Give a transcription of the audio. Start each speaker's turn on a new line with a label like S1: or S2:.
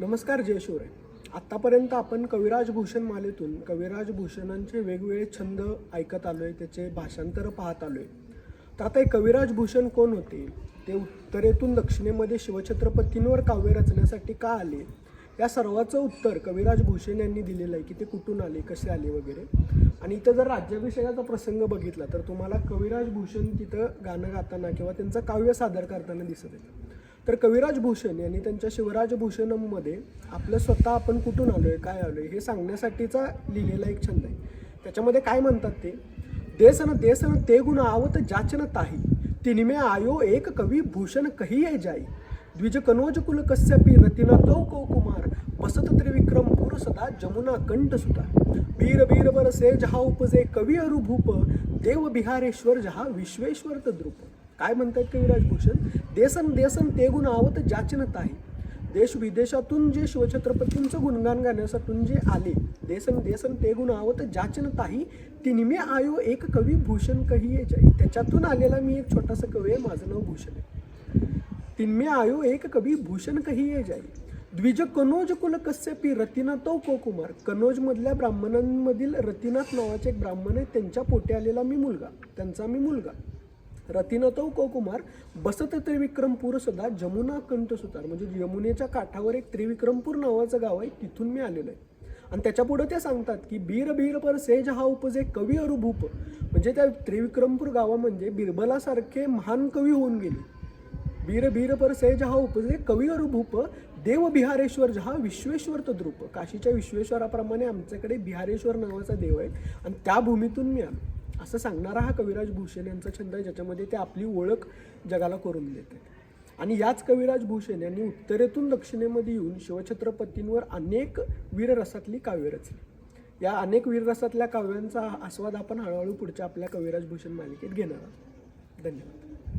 S1: नमस्कार जय शिवराय. आत्तापर्यंत आपण कविराज भूषण मालेतून कविराज भूषणांचे वेगवेगळे छंद ऐकत आलो आहे त्याचे भाषांतर पाहत आलो आहे तर आता हे कविराज भूषण कोण होते? ते उत्तरेतून दक्षिणेमध्ये शिवछत्रपतींवर काव्य रचण्यासाठी का आले? या सर्वाचं उत्तर कविराज भूषण यांनी दिलेलं आहे की ते कुठून आले कसे आले वगैरे. आणि इथं जर राज्याभिषेकाचा प्रसंग बघितला तर तुम्हाला कविराज भूषण तिथं गाणं गाताना किंवा त्यांचं काव्य सादर करताना दिसत येतं तर कविराज भूषण यांनी त्यांच्या शिवराज भूषणमध्ये आपलं स्वतः आपण कुठून आलो आहे काय आलो आहे हे सांगण्यासाठीचा लिहिलेला एक छंद आहे. त्याच्यामध्ये काय म्हणतात ते? देसन देसन ते गुण आवत जाचन ताही. तिनिमे आयो एक कवी भूषण कही ये जाई. द्विज कनोज कुल कश्यपी रतिना तो को कुमार. बसत त्रिविक्रम पुर सदा जमुना कंठ सुता. वीर बीर बर से जहा उपजे कवी अरुभूप. देव बिहारेश्वर जहा विश्वेश्वर द्रुप काय म्हणतात कविराज भूषण देसन देसन ते गुण आवत जाचन ताही देश विदेशातून जे शिवछत्रपतींचं गुणगान गाण्यासाठी जे आले देसन देसन ते गुण आवत जाचन ताही तिनिमे आयो एक कवी भूषण कही ये जाई. त्याच्यातून आलेला मी एक छोटासा कवी आहे माझं नाव भूषण आहे. तिन्मे आयो एक कवी भूषण कही ये जाई. द्विज कनोज कुल कस्यपी रतिना तो को कुमार ब्राह्मणांमधील रतिनाथ नावाचे एक ब्राह्मण आहे त्यांच्या पोटी आलेला मी मुलगा. त्यांचा मी मुलगा. रतिनतो कोकुमार बसत त्रिविक्रमपूर सदा जमुना कंठ सुतार. म्हणजे यमुनेच्या काठावर एक त्रिविक्रमपूर नावाचं गाव आहे तिथून मी आलेलो आहे. आणि त्याच्या पुढे ते सांगतात की बीर बीर पर सेज हा उपजे कवी अरुभूप. म्हणजे त्या त्रिविक्रमपूर गावा म्हणजे बिरबलासारखे महान कवी होऊन गेले. बीर बीर पर सेज हा उपजे कवी अरुभूप देव बिहारेश्वर जहा विश्वेश्वर तद्रूप. काशीच्या विश्वेश्वराप्रमाणे आमच्याकडे बिहारेश्वर नावाचा देव आहे. आणि त्या भूमीतून मी आलो. असं सांगणारा हा कविराज भूषण यांचा छंद आहे ज्याच्यामध्ये ते आपली ओळख जगाला करून देते आणि याच कविराज भूषण यांनी उत्तरेतून दक्षिणेमध्ये येऊन शिवछत्रपतींवर अनेक वीररसातली काव्य रचली. या अनेक वीररसातल्या काव्यांचा आस्वाद आपण हळूहळू पुढच्या आपल्या कविराज भूषण मालिकेत घेणार आहोत. धन्यवाद.